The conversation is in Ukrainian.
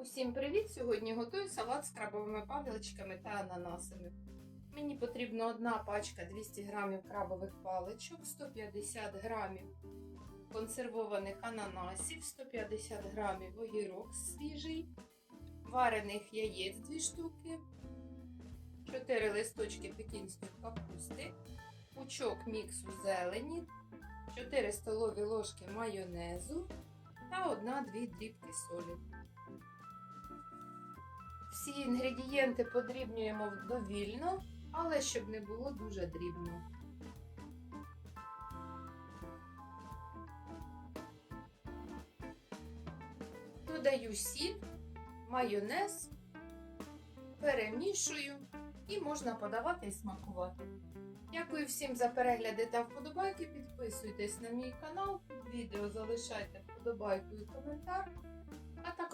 Усім привіт! Сьогодні готую салат з крабовими паличками та ананасами. Мені потрібна одна пачка 200 грамів крабових паличок, 150 грамів консервованих ананасів, 150 грамів огірок свіжий, варених яєць 2 штуки, 4 листочки пекінської капусти, пучок міксу зелені, 4 столові ложки майонезу та 1-2 дрібки солі. Всі інгредієнти подрібнюємо довільно, але щоб не було дуже дрібно. Додаю сіль, майонез, перемішую і можна подавати і смакувати. Дякую всім за перегляди та вподобайки. Підписуйтесь на мій канал, відео залишайте вподобайку і коментар.